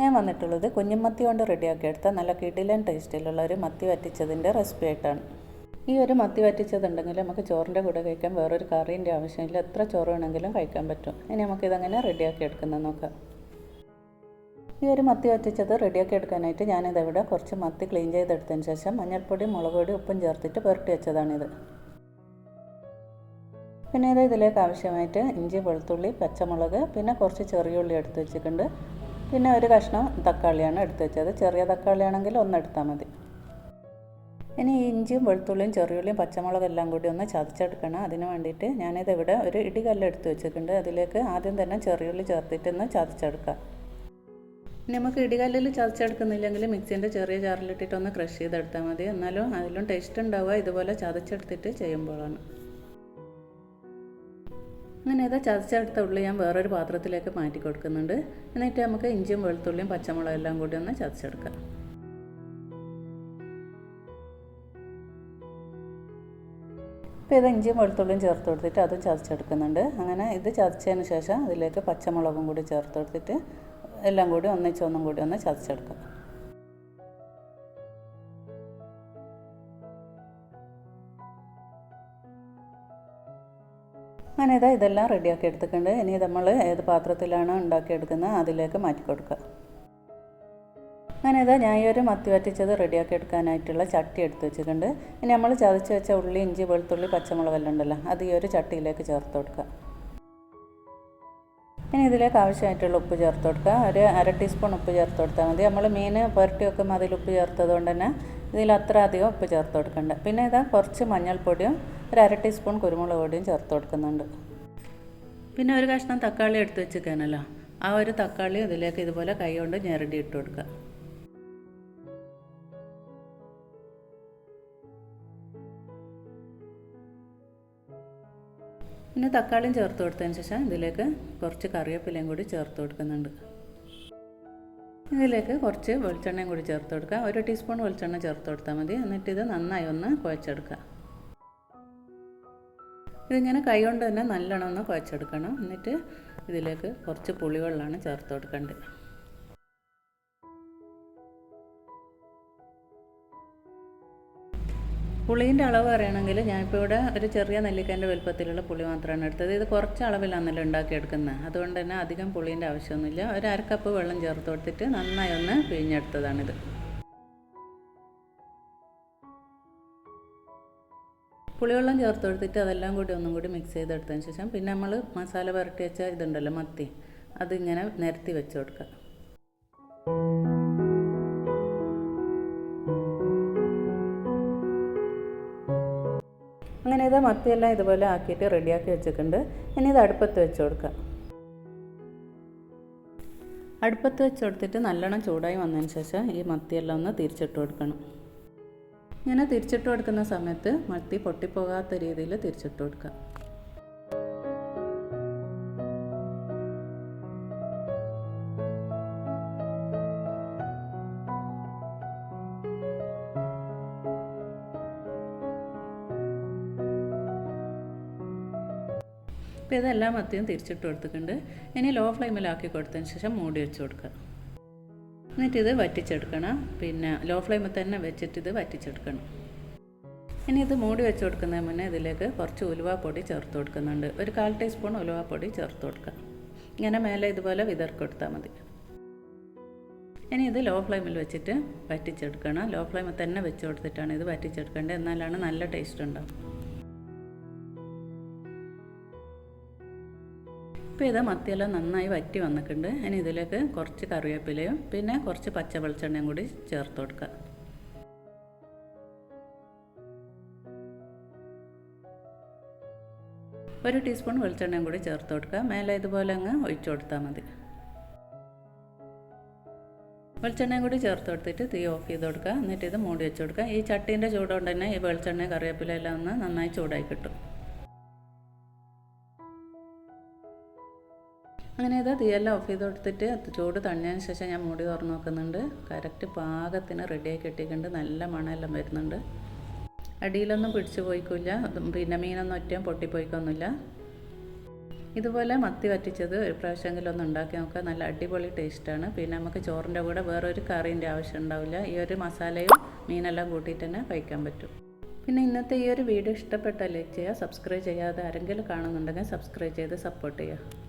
ഞാൻ വന്നിട്ടുള്ളത് കുഞ്ഞുമത്തി കൊണ്ട് റെഡിയാക്കി എടുത്ത നല്ല കിടിലൻ ടേസ്റ്റിലുള്ള ഒരു മത്തി വറ്റിച്ചതിന്റെ റെസിപ്പി ആയിട്ടാണ്. ഈ ഒരു മത്തി വറ്റിച്ചതുണ്ടെങ്കിൽ നമുക്ക് ചോറിന്റെ കൂടെ കഴിക്കാൻ വേറൊരു കറീന്റെ ആവശ്യമില്ല. എത്ര ചോറ് വേണമെങ്കിലും കഴിക്കാൻ പറ്റും. ഇനി നമുക്കിതങ്ങനെ റെഡിയാക്കി എടുക്കുന്നത് നോക്കാം. ഈ ഒരു മത്തി വറ്റിച്ചത് റെഡിയാക്കി എടുക്കാനായിട്ട് ഞാനിതവിടെ കുറച്ച് മത്തി ക്ലീൻ ചെയ്തെടുത്തതിന് ശേഷം മഞ്ഞൾപ്പൊടി മുളക് പൊടി ഉപ്പും ചേർത്തിട്ട് പുരട്ടി വെച്ചതാണിത്. പിന്നെ ഇത് ഇതിലേക്ക് ആവശ്യമായിട്ട് ഇഞ്ചി വെളുത്തുള്ളി പച്ചമുളക് പിന്നെ കുറച്ച് ചെറിയ ഉള്ളി എടുത്ത് വെച്ചിട്ടുണ്ട്. പിന്നെ ഒരു കഷ്ണം തക്കാളിയാണ് എടുത്ത് വെച്ചത്. ചെറിയ തക്കാളിയാണെങ്കിൽ ഒന്നെടുത്താൽ മതി. ഇനി ഇഞ്ചിയും വെളുത്തുള്ളിയും ചെറിയുള്ളിയും പച്ചമുളകും എല്ലാം കൂടി ഒന്ന് ചതച്ചെടുക്കണം. അതിന് വേണ്ടിയിട്ട് ഞാനിത് ഇവിടെ ഒരു ഇടികല്ല് എടുത്ത് വെച്ചിട്ടുണ്ട്. അതിലേക്ക് ആദ്യം തന്നെ ചെറിയുള്ളി ചേർത്തിട്ട് ഒന്ന് ചതച്ചെടുക്കാം. ഇനി നമുക്ക് ഇടികല്ലിൽ ചതച്ചെടുക്കുന്നില്ലെങ്കിൽ മിക്സിന്റെ ചെറിയ ജാറിലിട്ടിട്ടൊന്ന് ക്രഷ് ചെയ്തെടുത്താൽ മതി. എന്നാലും അതിലും ടേസ്റ്റ് ഉണ്ടാവുക. ഇതുപോലെ ചതച്ചെടുത്തിട്ട് ചെയ്യുമ്പോഴാണ്. അങ്ങനെ ഏതാ ചതച്ചെടുത്ത ഉള്ളി ഞാൻ വേറൊരു പാത്രത്തിലേക്ക് മാറ്റി കൊടുക്കുന്നുണ്ട്. എന്നിട്ട് നമുക്ക് ഇഞ്ചിയും വെളുത്തുള്ളിയും പച്ചമുളകും എല്ലാം കൂടി ഒന്ന് ചതച്ചെടുക്കാം. ഇപ്പോൾ ഇത് ഇഞ്ചിയും വെളുത്തുള്ളിയും ചേർത്ത് കൊടുത്തിട്ട് അതും ചതച്ചെടുക്കുന്നുണ്ട്. അങ്ങനെ ഇത് ചതച്ചതിന് ശേഷം അതിലേക്ക് പച്ചമുളകും കൂടി ചേർത്ത് കൊടുത്തിട്ട് എല്ലാം കൂടി ഒന്നിച്ചൊന്നും കൂടി ഒന്ന് ചതച്ചെടുക്കാം. അങ്ങനെ ഇതാ ഇതെല്ലാം റെഡിയാക്കി എടുത്തിട്ടുണ്ട്. ഇനി നമ്മൾ ഏത് പാത്രത്തിലാണ് ഉണ്ടാക്കിയെടുക്കുന്നത് അതിലേക്ക് മാറ്റി കൊടുക്കുക. അങ്ങനെ ഇതാ ഞാൻ ഈ ഒരു മത്തി വറ്റിച്ചത് റെഡിയാക്കി എടുക്കാനായിട്ടുള്ള ചട്ടി എടുത്ത് വെച്ചിട്ടുണ്ട്. ഇനി നമ്മൾ ചതച്ച് വെച്ച ഉള്ളി ഇഞ്ചി വെളുത്തുള്ളി പച്ചമുളകെല്ലാം ഉണ്ടല്ലോ അത് ഈ ഒരു ചട്ടിയിലേക്ക് ചേർത്ത് കൊടുക്കുക. ഇനി ഇതിലേക്ക് ആവശ്യമായിട്ടുള്ള ഉപ്പ് ചേർത്ത് കൊടുക്കുക. ഒരു അര ടീസ്പൂൺ ഉപ്പ് ചേർത്ത് കൊടുത്താൽ മതി. നമ്മൾ മീൻ പുരട്ടി വെക്കുമ്പോൾ അതിൽ ഉപ്പ് ചേർത്തത് കൊണ്ട് തന്നെ ഇതിൽ അത്ര അധികം ഉപ്പ് ചേർത്ത് കൊടുക്കണ്ട. പിന്നെ ഇതാ കുറച്ച് മഞ്ഞൾപ്പൊടിയും ഒരു അര ടീസ്പൂൺ കുരുമുളക് പൊടിയും ചേർത്ത് കൊടുക്കുന്നുണ്ട്. പിന്നെ ഒരു കഷ്ണം തക്കാളി എടുത്ത് വെച്ചിരിക്കാനല്ലോ ആ ഒരു തക്കാളി ഇതിലേക്ക് ഇതുപോലെ കൈ കൊണ്ട് ഞെരടി ഇട്ട് കൊടുക്കുക പിന്നെ തക്കാളിയും ചേർത്ത് കൊടുത്തതിന് ശേഷം ഇതിലേക്ക് കുറച്ച് കറിവേപ്പിലയും കൂടി ചേർത്ത് കൊടുക്കുന്നുണ്ട്. ഇതിലേക്ക് കുറച്ച് വെളിച്ചെണ്ണയും കൂടി ചേർത്ത് കൊടുക്കുക. ഒരു ടീസ്പൂൺ വെളിച്ചെണ്ണ ചേർത്ത് കൊടുത്താൽ മതി. എന്നിട്ട് ഇത് നന്നായി ഒന്ന് കുഴച്ചെടുക്കുക. ഇതിങ്ങനെ കൈ കൊണ്ട് തന്നെ നല്ലോണം ഒന്ന് കുഴച്ചെടുക്കണം. എന്നിട്ട് ഇതിലേക്ക് കുറച്ച് പുളിവെള്ളമാണ് ചേർത്ത് കൊടുക്കേണ്ടത്. പുളീന്റെ അളവ് പറയുകയാണെങ്കിൽ ഞാനിപ്പോൾ ഇവിടെ ഒരു ചെറിയ നെല്ലിക്കന്റെ വലുപ്പത്തിലുള്ള പുളി മാത്രമാണ് എടുത്തത്. ഇത് കുറച്ച് അളവിലാണല്ലോ ഉണ്ടാക്കിയെടുക്കുന്നത്. അതുകൊണ്ട് തന്നെ അധികം പുളീന്റെ ആവശ്യമൊന്നുമില്ല. ഒരു അര കപ്പ് വെള്ളം ചേർത്ത് കൊടുത്തിട്ട് നന്നായി ഒന്ന് പിഴിഞ്ഞെടുത്തതാണിത്. പുളിവെള്ളം ചേർത്ത് കൊടുത്തിട്ട് അതെല്ലാം കൂടി ഒന്നും കൂടി മിക്സ് ചെയ്തെടുത്തതിന് ശേഷം പിന്നെ നമ്മൾ മസാല പുരട്ടി വെച്ച ഇതുണ്ടല്ലോ മത്തി അതിങ്ങനെ നിരത്തി വെച്ച് കൊടുക്കുക. അങ്ങനെ ഇത് മത്തിയെല്ലാം ഇതുപോലെ ആക്കിയിട്ട് റെഡിയാക്കി വെച്ചിട്ടുണ്ട്. ഇനി ഇത് അടുപ്പത്ത് വെച്ച് കൊടുക്കാം. അടുപ്പത്ത് വെച്ച് കൊടുത്തിട്ട് നല്ലോണം ചൂടായി വന്നതിന് ശേഷം ഈ മത്തിയെല്ലാം ഒന്ന് തിരിച്ചിട്ട് കൊടുക്കണം. ഇങ്ങനെ തിരിച്ചിട്ട് കൊടുക്കുന്ന സമയത്ത് മത്തി പൊട്ടിപ്പോകാത്ത രീതിയിൽ തിരിച്ചിട്ട് കൊടുക്കുക ഇപ്പോൾ ഇതെല്ലാം മത്തിയും തിരിച്ചിട്ട് കൊടുത്തിട്ടുണ്ട്. ഇനി ലോ ഫ്ലെയിമിലാക്കി കൊടുത്തതിന് ശേഷം മൂടി വെച്ച് കൊടുക്കുക. എന്നിട്ട് ഇത് വറ്റിച്ചെടുക്കണം. പിന്നെ ലോ ഫ്ലെയിമിൽ തന്നെ വെച്ചിട്ട് ഇത് വറ്റിച്ചെടുക്കണം. ഇനി ഇത് മൂടി വെച്ച് കൊടുക്കുന്നതിന് മുന്നേ ഇതിലേക്ക് കുറച്ച് ഉലുവാപ്പൊടി ചേർത്ത് കൊടുക്കുന്നുണ്ട്. ഒരു കാൽ ടീസ്പൂൺ ഉലുവാപ്പൊടി ചേർത്ത് കൊടുക്കുക. ഇങ്ങനെ മേലെ ഇതുപോലെ വിതർക്ക് കൊടുത്താൽ മതി. ഇനി ഇത് ലോ ഫ്ലെയിമിൽ വെച്ചിട്ട് വറ്റിച്ചെടുക്കണം. ലോ ഫ്ലെയിമിൽ തന്നെ വെച്ച് കൊടുത്തിട്ടാണ് ഇത് വറ്റിച്ചെടുക്കേണ്ടത്. എന്നാലാണ് നല്ല ടേസ്റ്റ് ഉണ്ടാവും ഇപ്പോൾ ഇത് മത്തിയെല്ലാം നന്നായി വറ്റി വന്നിട്ടുണ്ട്. ഇനി ഇതിലേക്ക് കുറച്ച് കറിവേപ്പിലയും പിന്നെ കുറച്ച് പച്ച വെളിച്ചെണ്ണയും കൂടി ചേർത്ത് കൊടുക്കുക. ഒരു ടീസ്പൂൺ വെളിച്ചെണ്ണയും കൂടി ചേർത്ത് കൊടുക്കുക. മേലെ ഇതുപോലെ അങ്ങ് ഒഴിച്ചു കൊടുത്താൽ മതി. വെളിച്ചെണ്ണയും കൂടി ചേർത്ത് കൊടുത്തിട്ട് തീ ഓഫ് ചെയ്ത് കൊടുക്കുക. എന്നിട്ട് ഇത് മൂടി വെച്ച് കൊടുക്കുക. ഈ ചട്ടീന്റെ ചൂടുകൊണ്ട് തന്നെ ഈ വെളിച്ചെണ്ണ കറിവേപ്പില എല്ലാം ഒന്ന് നന്നായി ചൂടായി കിട്ടും. അങ്ങനെ ഇത് തീയെല്ലാം ഓഫ് ചെയ്ത് കൊടുത്തിട്ട് ചൂട് തണിഞ്ഞതിന് ശേഷം ഞാൻ മൂടി തുറന്ന് നോക്കുന്നുണ്ട്. കറക്റ്റ് പാകത്തിന് റെഡിയായി കിട്ടിയിട്ടുണ്ട്. നല്ല മണമെല്ലാം വരുന്നുണ്ട്. അടിയിലൊന്നും പിടിച്ചു പോയിക്കില്ല. പിന്നെ മീനൊന്നും ഒറ്റയും പൊട്ടിപ്പോയിക്കൊന്നുമില്ല. ഇതുപോലെ മത്തി വറ്റിച്ചത് ഒരു പ്രാവശ്യമെങ്കിലും ഒന്ന് ഉണ്ടാക്കി നോക്കുക. നല്ല അടിപൊളി ടേസ്റ്റാണ് പിന്നെ നമുക്ക് ചോറിന്റെ കൂടെ വേറൊരു കറീന്റെ ആവശ്യം ഉണ്ടാവില്ല. ഈ ഒരു മസാലയും മീനെല്ലാം കൂട്ടിയിട്ട് തന്നെ കഴിക്കാൻ പറ്റും. പിന്നെ ഇന്നത്തെ ഈ ഒരു വീഡിയോ ഇഷ്ടപ്പെട്ടാൽ ലൈക്ക് ചെയ്യുക സബ്സ്ക്രൈബ് ചെയ്യാതെ ആരെങ്കിലും കാണുന്നുണ്ടെങ്കിൽ സബ്സ്ക്രൈബ് ചെയ്ത് സപ്പോർട്ട് ചെയ്യുക.